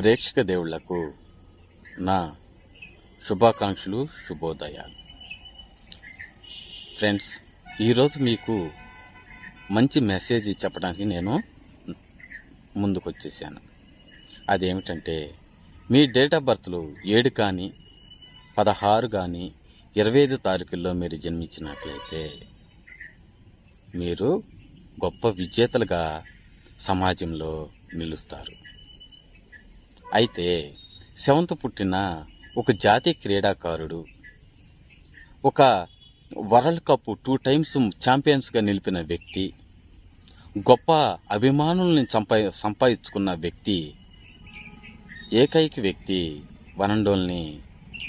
ప్రేక్షక దేవుళ్ళకు నా శుభాకాంక్షలు శుభోదయాలు. ఫ్రెండ్స్ ఈరోజు మీకు మంచి మెసేజ్ చెప్పడానికి నేను ముందుకు వచ్చేసాను అదేమిటంటే మీ డేట్ ఆఫ్ బర్త్లు ఏడు కానీ పదహారు కానీ ఇరవై ఐదు తారీఖుల్లో మీరు జన్మించినట్లయితే మీరు గొప్ప విజేతలుగా సమాజంలో నిలుస్తారు. అయితే సెవెంత్ పుట్టిన ఒక జాతీయ క్రీడాకారుడు ఒక వరల్డ్ కప్ టూ టైమ్స్ ఛాంపియన్స్గా నిలిపిన వ్యక్తి గొప్ప అభిమానుల్ని సంపా సంపాదించుకున్న వ్యక్తి ఏకైక వ్యక్తి వనండోల్ని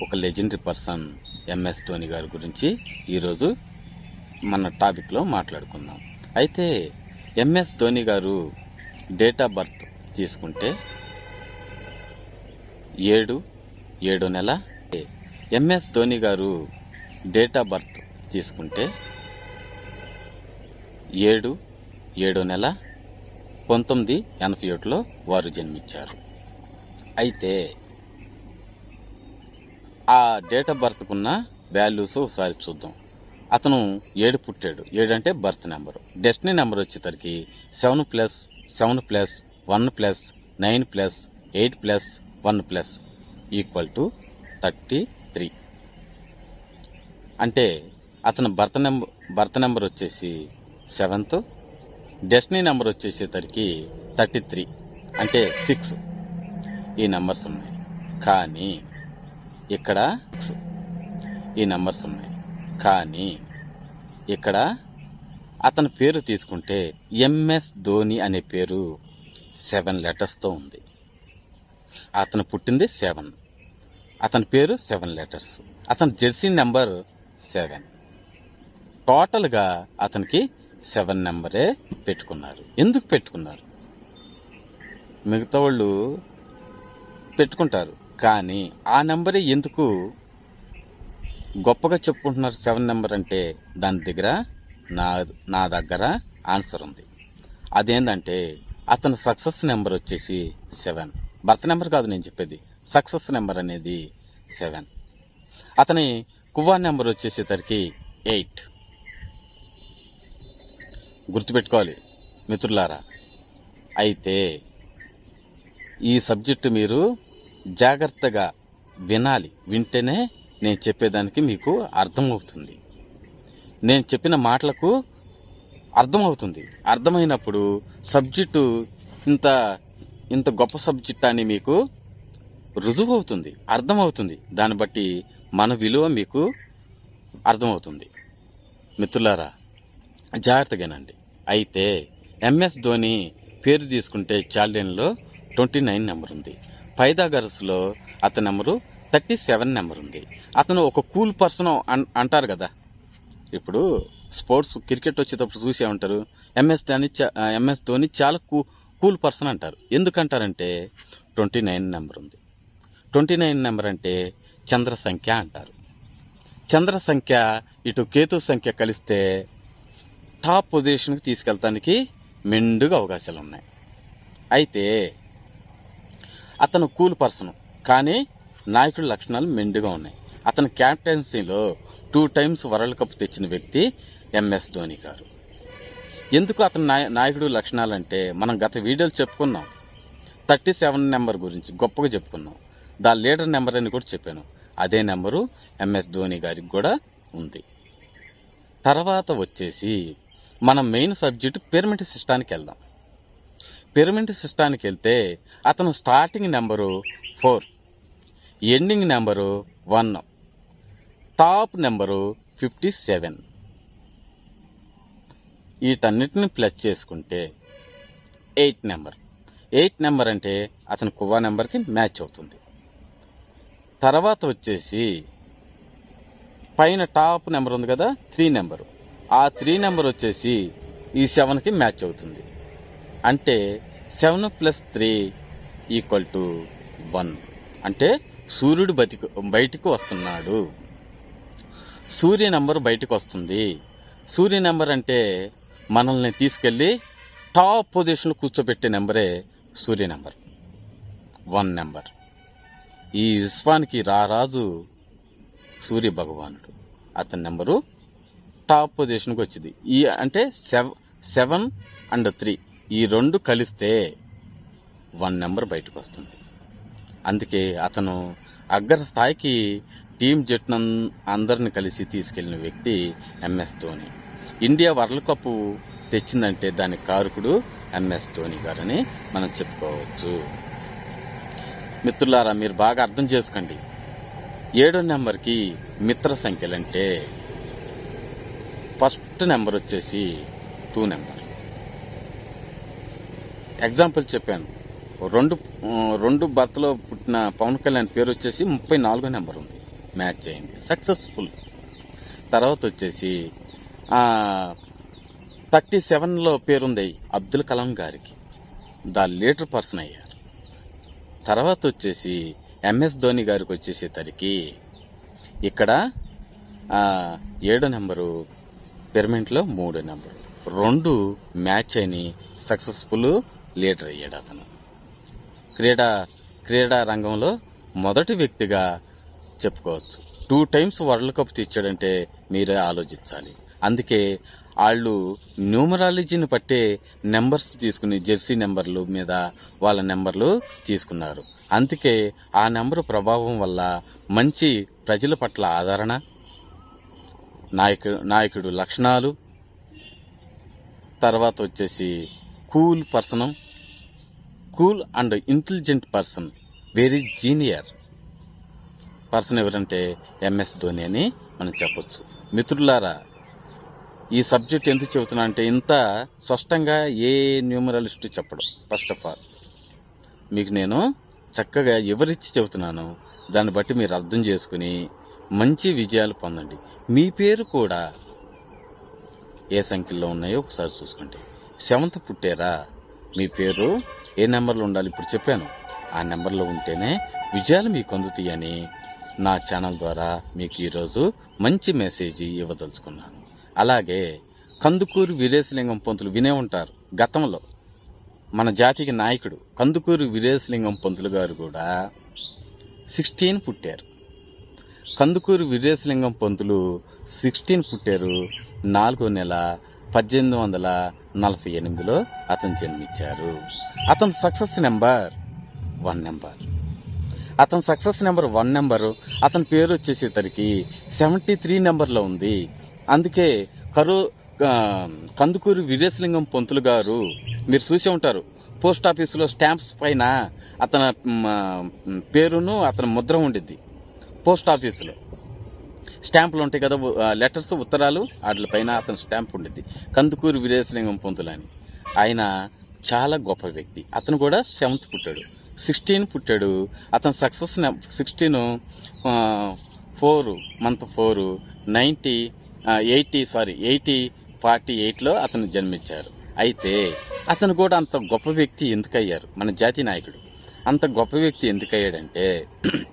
ఒక లెజెండరీ పర్సన్ ఎంఎస్ ధోని గారి గురించి ఈరోజు మన టాపిక్లో మాట్లాడుకుందాం. అయితే ఎంఎస్ ధోని గారు డేట్ ఆఫ్ బర్త్ తీసుకుంటే ఏడు ఏడో నెల. ఎంఎస్ ధోని గారు డేట్ ఆఫ్ బర్త్ తీసుకుంటే ఏడు ఏడో నెల పంతొమ్మిది ఎనభై ఒకటిలో వారు జన్మించారు. అయితే ఆ డేట్ ఆఫ్ బర్త్కున్న వాల్యూస్ ఒకసారి చూద్దాం. అతను ఏడు పుట్టాడు. ఏడు అంటే బర్త్ నెంబర్. డెస్టినీ నెంబర్ వచ్చేసరికి seven plus seven plus one plus nine plus eight plus one plus equal to thirty three. అంటే అతని బర్త్ నెంబర్ బర్త్ నెంబర్ వచ్చేసి సెవెంత్. డెస్టినీ నెంబర్ వచ్చేసేసరికి థర్టీ త్రీ. అంటే సిక్స్. ఈ నెంబర్స్ ఉన్నాయి. కానీ ఇక్కడ ఈ నెంబర్స్ ఉన్నాయి. కానీ ఇక్కడ అతని పేరు తీసుకుంటే ఎంఎస్ ధోని అనే పేరు సెవెన్ లెటర్స్తో ఉంది. అతను పుట్టింది సెవెన్. అతని పేరు సెవెన్ లెటర్స్. అతని జెర్సీ నెంబర్ సెవెన్. టోటల్గా అతనికి సెవెన్ నెంబరే పెట్టుకున్నారు. ఎందుకు పెట్టుకున్నారు? మిగతా వాళ్ళు పెట్టుకుంటారు. కానీ ఆ నెంబరే ఎందుకు గొప్పగా చెప్పుకుంటున్నారు సెవెన్ నెంబర్ అంటే దాని దగ్గర నా నా దగ్గర ఆన్సర్ ఉంది. అదేంటంటే అతని సక్సెస్ నెంబర్ వచ్చేసి సెవెన్. బర్త్ నెంబర్ కాదు నేను చెప్పేది. సక్సెస్ నెంబర్ అనేది సెవెన్. అతని కువ్వా నెంబర్ వచ్చేసేసరికి ఎయిట్. గుర్తుపెట్టుకోవాలి మిత్రులారా. అయితే ఈ సబ్జెక్టు మీరు జాగ్రత్తగా వినాలి. వింటేనే నేను చెప్పేదానికి మీకు అర్థమవుతుంది. నేను చెప్పిన మాటలకు అర్థమవుతుంది. అర్థమైనప్పుడు సబ్జెక్టు ఇంత ఇంత గొప్ప సబ్జెక్ట్ అని మీకు రుజువు అవుతుంది అర్థమవుతుంది. దాన్ని బట్టి మన విలువ మీకు అర్థమవుతుంది. మిత్రులారా జాగ్రత్తగానండి. అయితే ఎంఎస్ ధోని పేరు తీసుకుంటే చాల్డెన్లో ట్వంటీ నైన్ నెంబర్ ఉంది పైదాగర్స్లో అతని నెంబరు థర్టీ సెవెన్ నెంబర్ ఉంది అతను ఒక కూల్ పర్సన్ అంటారు కదా. ఇప్పుడు స్పోర్ట్స్ క్రికెట్ వచ్చేటప్పుడు చూసే ఉంటారు. ఎంఎస్ ధోని ఎంఎస్ ధోని చాలా కూ కూల్ పర్సన్ అంటారు. ఎందుకంటారంటే ట్వంటీ నైన్ నెంబర్ ఉంది. ట్వంటీ నైన్ నెంబర్ అంటే చంద్ర సంఖ్య అంటారు. చంద్ర సంఖ్య ఇటు కేతు సంఖ్య కలిస్తే టాప్ పొజిషన్కి తీసుకెళ్తానికి మెండుగా అవకాశాలు ఉన్నాయి. అయితే అతను కూల్ పర్సన్ కానీ నాయకుడి లక్షణాలు మెండుగా ఉన్నాయి. అతని క్యాప్టెన్సీలో టూ టైమ్స్ వరల్డ్ కప్ తెచ్చిన వ్యక్తి ఎంఎస్ ధోని గారు. ఎందుకు అతని నాయ నాయకుడు లక్షణాలంటే మనం గత వీడియోలు చెప్పుకున్నాం. థర్టీ సెవెన్ నెంబర్ గురించి గొప్పగా చెప్పుకున్నాం. దా లీడర్ నెంబర్ అని కూడా చెప్పాను. అదే నెంబరు ఎంఎస్ ధోని గారికి కూడా ఉంది. తర్వాత వచ్చేసి మన మెయిన్ సబ్జెక్ట్ పిరమిడ్ సిస్టానికి వెళ్దాం. పిరమిడ్ సిస్టానికి వెళ్తే అతను starting number four ending number one top number fifty seven. వీటన్నిటిని ప్లస్ చేసుకుంటే ఎయిట్ నెంబర్. ఎయిట్ నెంబర్ అంటే అతని కువ్వా నెంబర్కి మ్యాచ్ అవుతుంది. తర్వాత వచ్చేసి పైన టాప్ నెంబర్ ఉంది కదా త్రీ నెంబరు. ఆ త్రీ నెంబర్ వచ్చేసి ఈ సెవెన్కి మ్యాచ్ అవుతుంది. అంటే seven plus three equal to one. అంటే సూర్యుడు బతికి బయటికి వస్తున్నాడు. సూర్య నెంబర్ బయటకు వస్తుంది. సూర్య నెంబర్ అంటే మనల్ని తీసుకెళ్ళి టాప్ పొజిషన్లో కూర్చోబెట్టే నెంబరే సూర్య నెంబర్. One number. ఈ విశ్వానికి రారాజు సూర్య భగవానుడు. అతని నెంబరు టాప్ పొజిషన్కి వచ్చింది. ఈ అంటే సెవెన్ సెవెన్ అండ్ త్రీ. ఈ రెండు కలిస్తే వన్ నెంబర్ బయటకు వస్తుంది. అందుకే అతను అగ్ర స్థాయికి టీం జట్టును అందరిని కలిసి తీసుకెళ్ళిన వ్యక్తి MS Dhoni. India world cup తెచ్చిందంటే దాని కారకుడు ఎంఎస్ ధోని గారని మనం చెప్పుకోవచ్చు. మిత్రులారా మీరు బాగా అర్థం చేసుకోండి. ఏడో నెంబర్కి మిత్ర సంఖ్యలంటే ఫస్ట్ నెంబర్ వచ్చేసి టూ నెంబర్. ఎగ్జాంపుల్ చెప్పాను. రెండు రెండు బర్త్లో పుట్టిన పవన్ కళ్యాణ్ పేరు వచ్చేసి ముప్పై నాలుగో నెంబర్ ఉంది. మ్యాచ్ అయింది. సక్సెస్ఫుల్. తర్వాత వచ్చేసి థర్టీ సెవెన్లో పేరుంది అబ్దుల్ కలాం గారికి. ద లీడర్ పర్సన్ అయ్యారు. తర్వాత వచ్చేసి ఎంఎస్ ధోని గారికి వచ్చేసేసరికి ఇక్కడ ఏడు ఏడో నెంబరు పిరమిడ్లో మూడో నెంబరు. రెండు మ్యాచ్ అయిన సక్సెస్ఫుల్ లీడర్ అయ్యాడు అతను. క్రీడా క్రీడా రంగంలో మొదటి వ్యక్తిగా చెప్పుకోవచ్చు. టూ టైమ్స్ వరల్డ్ కప్ తెచ్చాడంటే మీరే ఆలోచించాలి. అందుకే వాళ్ళు న్యూమరాలజీని పట్టే నెంబర్స్ తీసుకుని జెర్సీ నెంబర్లు మీద వాళ్ళ నెంబర్లు తీసుకున్నారు. అందుకే ఆ నెంబర్ ప్రభావం వల్ల మంచి ప్రజల పట్ల ఆదరణ నాయకు నాయకుడు లక్షణాలు తర్వాత వచ్చేసి cool person cool and intelligent person very genius person ఎవరంటే ఎంఎస్ ధోని అని మనం చెప్పొచ్చు. మిత్రులారా ఈ సబ్జెక్ట్ ఎందుకు చెబుతున్నా అంటే ఇంత స్పష్టంగా ఏ న్యూమరలిస్ట్ చెప్పడం. ఫస్ట్ ఆఫ్ ఆల్ మీకు నేను చక్కగా ఎవరిచ్చి చెబుతున్నాను? దాన్ని బట్టి మీరు అర్థం చేసుకుని మంచి విజయాలు పొందండి. మీ పేరు కూడా ఏ సంఖ్యలో ఉన్నాయో ఒకసారి చూసుకోండి. సెవెంత్ పుట్టారా? మీ పేరు ఏ నెంబర్లో ఉండాలి? ఇప్పుడు చెప్పాను. ఆ నెంబర్లో ఉంటేనే విజయాలు మీకు అందుతాయని నా ఛానల్ ద్వారా మీకు ఈరోజు మంచి మెసేజ్ ఇవ్వదలుచుకున్నాను. అలాగే కందుకూరు వీరేశలింగం పంతులు వినే ఉంటారు గతంలో. మన జాతికి నాయకుడు కందుకూరు వీరేశలింగం పంతులు గారు కూడా సిక్స్టీన్ పుట్టారు. కందుకూరు వీరేశలింగం పంతులు సిక్స్టీన్ పుట్టారు. నాలుగో నెల పద్దెనిమిది వందల నలభై ఎనిమిదిలో అతను జన్మించారు. అతని సక్సెస్ నెంబర్ వన్ నెంబర్. అతని సక్సెస్ నెంబర్ వన్ నెంబరు అతని పేరు వచ్చేసేసరికి సెవెంటీ త్రీ నెంబర్లో ఉంది. అందుకే కరు కందుకూరు వీరేశలింగం పంతులు గారు మీరు చూసే ఉంటారు. పోస్ట్ ఆఫీసులో స్టాంప్స్ పైన అతని పేరును అతని ముద్ర ఉండిద్ది. పోస్ట్ ఆఫీసులో. స్టాంపులు ఉంటాయి కదా లెటర్స్ ఉత్తరాలు వాటి పైన అతని స్టాంప్ ఉండిద్ది. కందుకూరి వీరేశలింగం పంతులు అని. ఆయన చాలా గొప్ప వ్యక్తి. అతను కూడా సెవెంత్ పుట్టాడు. సిక్స్టీన్ పుట్టాడు. అతని success sixteen four month four ninety eighty sorry eighty forty ఎయిట్లో అతను జన్మించారు. అయితే అతను కూడా అంత గొప్ప వ్యక్తి ఎందుకయ్యారు? మన జాతి నాయకుడు. అంత గొప్ప వ్యక్తి ఎందుకయ్యాడంటే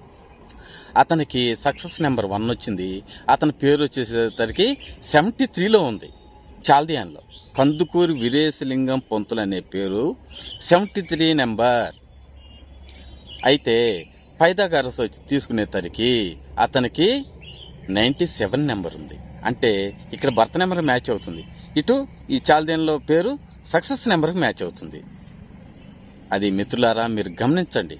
అతనికి సక్సెస్ నెంబర్ వన్ వచ్చింది. అతని పేరు వచ్చేసరికి సెవెంటీ త్రీలో ఉంది చాల్దియాన్లో. కందుకూరి వీరేశలింగం పొంతులు అనే పేరు సెవెంటీ త్రీ నెంబర్. అయితే పైదాగారస్ వచ్చి తీసుకునేసరికి అతనికి నైంటీ సెవెన్ నెంబర్ ఉంది. అంటే ఇక్కడ భర్త నెంబర్ మ్యాచ్ అవుతుంది. ఇటు ఈ చాల్దేన్లో పేరు సక్సెస్ నెంబర్కి మ్యాచ్ అవుతుంది. అది మిత్రులారా మీరు గమనించండి.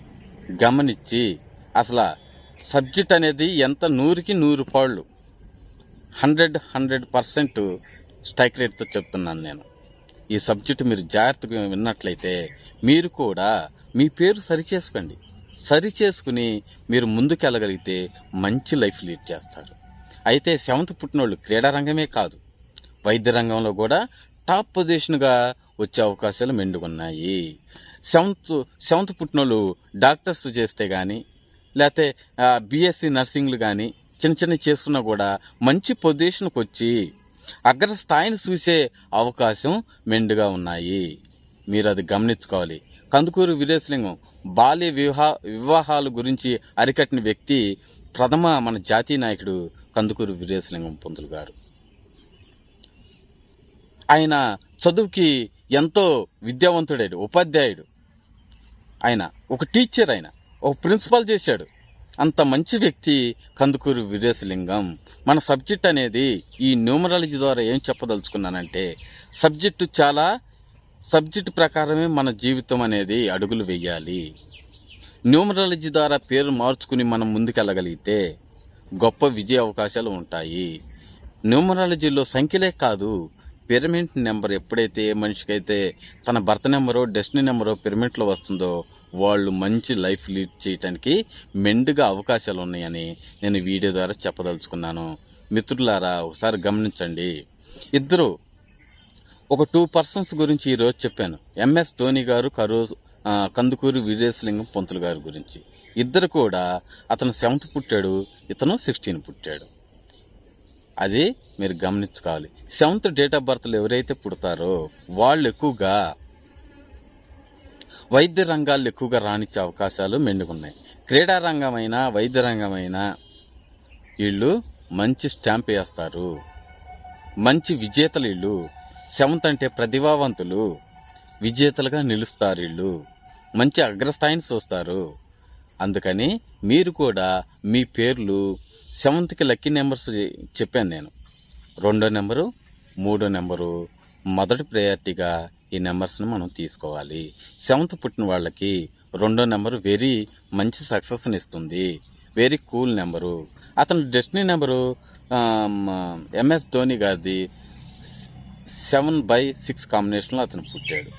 గమనించి అసలు సబ్జెక్ట్ అనేది ఎంత నూరుకి నూరు పాళ్ళు. హండ్రెడ్ హండ్రెడ్ పర్సెంట్ స్ట్రైక్ రేట్తో చెప్తున్నాను నేను. ఈ సబ్జెక్ట్ మీరు జాగ్రత్తగా విన్నట్లయితే మీరు కూడా మీ పేరు సరి చేసుకోండి. సరి చేసుకుని మీరు ముందుకెళ్ళగలిగితే మంచి లైఫ్ లీడ్ చేస్తారు. అయితే సెవెంత్ పుట్టినోళ్ళు క్రీడారంగమే కాదు. వైద్య రంగంలో కూడా టాప్ పొజిషన్గా వచ్చే అవకాశాలు మెండుగున్నాయి. సెవెంత్ సెవెంత్ పుట్టినోళ్ళు డాక్టర్స్ చేస్తే కానీ లేకపోతే బీఎస్సీ నర్సింగ్లు కానీ చిన్న చిన్న చేసుకున్నా కూడా మంచి పొజిషన్కి వచ్చి అగ్రస్థాయిని చూసే అవకాశం మెండుగా ఉన్నాయి. మీరు అది గమనించుకోవాలి. కందుకూరు వీరేశలింగం బాల్య వివాహ వివాహాల గురించి అరికట్టిన వ్యక్తి ప్రథమ మన జాతీయ నాయకుడు కందుకూరు వీరేశలింగం పంతులు గారు. ఆయన చదువుకి ఎంతో విద్యావంతుడాడు ఉపాధ్యాయుడు. ఆయన ఒక టీచర్ ఆయన ఒక ప్రిన్సిపాల్ చేశాడు. అంత మంచి వ్యక్తి కందుకూరు వీరేశలింగం. మన సబ్జెక్ట్ అనేది ఈ న్యూమరాలజీ ద్వారా ఏం చెప్పదలుచుకున్నానంటే సబ్జెక్టు చాలా సబ్జెక్టు ప్రకారమే మన జీవితం అనేది అడుగులు వేయాలి. న్యూమరాలజీ ద్వారా పేరు మార్చుకుని మనం ముందుకెళ్ళగలిగితే గొప్ప విజయ అవకాశాలు ఉంటాయి. న్యూమరాలజీలో సంఖ్యలే కాదు పిరమిడ్ నెంబర్ ఎప్పుడైతే ఏ మనిషికైతే తన భర్త నెంబరో డెస్టినీ నెంబరో పిరమిడ్లో వస్తుందో వాళ్ళు మంచి లైఫ్ లీడ్ చేయడానికి మెండుగా అవకాశాలు ఉన్నాయని నేను వీడియో ద్వారా చెప్పదలుచుకున్నాను. మిత్రులారా ఒకసారి గమనించండి. ఇద్దరు ఒక టూ పర్సన్స్ గురించి ఈరోజు చెప్పాను. ఎంఎస్ ధోని గారు కరూ కందుకూరి వీరేశలింగం పంతులు గారి గురించి. ఇద్దరు కూడా అతను సెవెంత్ పుట్టాడు ఇతను సిక్స్టీన్ పుట్టాడు. అది మీరు గమనించుకోవాలి. సెవెంత్ డేట్ ఆఫ్ బర్త్లు ఎవరైతే పుడతారో వాళ్ళు ఎక్కువగా వైద్య రంగాల్లో ఎక్కువగా రాణించే అవకాశాలు మెండుకున్నాయి క్రీడారంగమైన వైద్య రంగమైన వీళ్ళు మంచి స్టాంప్ వేస్తారు. మంచి విజేతలు వీళ్ళు. సెవెంత్ అంటే ప్రతిభావంతులు. విజేతలుగా నిలుస్తారు వీళ్ళు. మంచి అగ్రస్థాయిని చూస్తారు. అందుకని మీరు కూడా మీ పేర్లు సెవెంత్కి లక్కీ నెంబర్స్ చెప్పాను నేను. రెండో నెంబరు మూడో నెంబరు మొదటి ప్రయారిటీగా ఈ నెంబర్స్ని మనం తీసుకోవాలి. సెవెంత్ పుట్టిన వాళ్ళకి రెండో నెంబరు వెరీ మంచి సక్సెస్ని ఇస్తుంది. Very cool number. అతని డెస్టినీ నెంబరు ఎంఎస్ ధోని గారిది సెవెన్ బై సిక్స్ కాంబినేషన్లో అతను పుట్టాడు.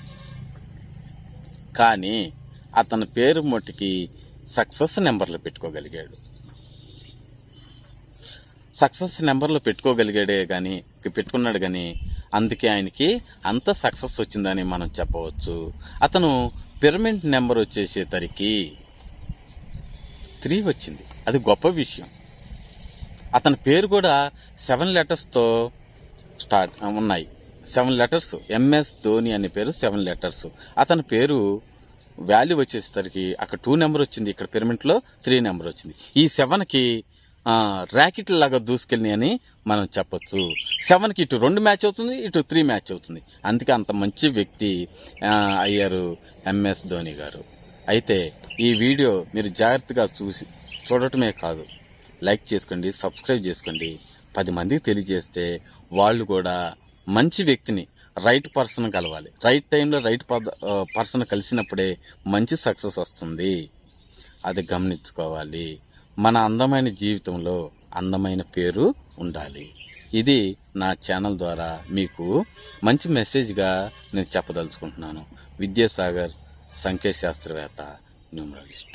కానీ అతని పేరు మట్టుకి సక్సెస్ నెంబర్లు పెట్టుకోగలిగాడు. సక్సెస్ నెంబర్లు పెట్టుకోగలిగాడే కానీ పెట్టుకున్నాడు కానీ అందుకే ఆయనకి అంత సక్సెస్ వచ్చిందని మనం చెప్పవచ్చు. అతను పిరమిడ్ నెంబర్ వచ్చేసేసరికి త్రీ వచ్చింది. అది గొప్ప విషయం. అతని పేరు కూడా సెవెన్ లెటర్స్తో స్టార్ట్ ఉన్నాయి. సెవెన్ లెటర్స్ ఎంఎస్ ధోని అనే పేరు సెవెన్ లెటర్స్. అతని పేరు వాల్యూ వచ్చేసరికి అక్కడ టూ నెంబర్ వచ్చింది ఇక్కడ పిరమిడ్లో త్రీ నెంబర్ వచ్చింది. ఈ సెవెన్కి ర్యాకెట్ లాగా దూసుకెళ్ళి అని మనం చెప్పొచ్చు. సెవెన్కి ఇటు రెండు మ్యాచ్ అవుతుంది ఇటు త్రీ మ్యాచ్ అవుతుంది. అందుకే అంత మంచి వ్యక్తి అయ్యారు ఎంఎస్ ధోని గారు. అయితే ఈ వీడియో మీరు జాగ్రత్తగా చూసి చూడటమే కాదు. లైక్ చేసుకోండి సబ్స్క్రైబ్ చేసుకోండి. పది మందికి తెలియజేస్తే వాళ్ళు కూడా మంచి వ్యక్తిని రైట్ పర్సన్ కలవాలి. రైట్ టైంలో రైట్ పర్సన్ కలిసినప్పుడే మంచి సక్సెస్ వస్తుంది. అది గమనించుకోవాలి. మన అందమైన జీవితంలో అందమైన పేరు ఉండాలి. ఇది నా ఛానల్ ద్వారా మీకు మంచి మెసేజ్గా నేను చెప్పదలుచుకుంటున్నాను. విద్యాసాగర్ సంఖ్యాశాస్త్రవేత్త న్యూమరాలజిస్ట్.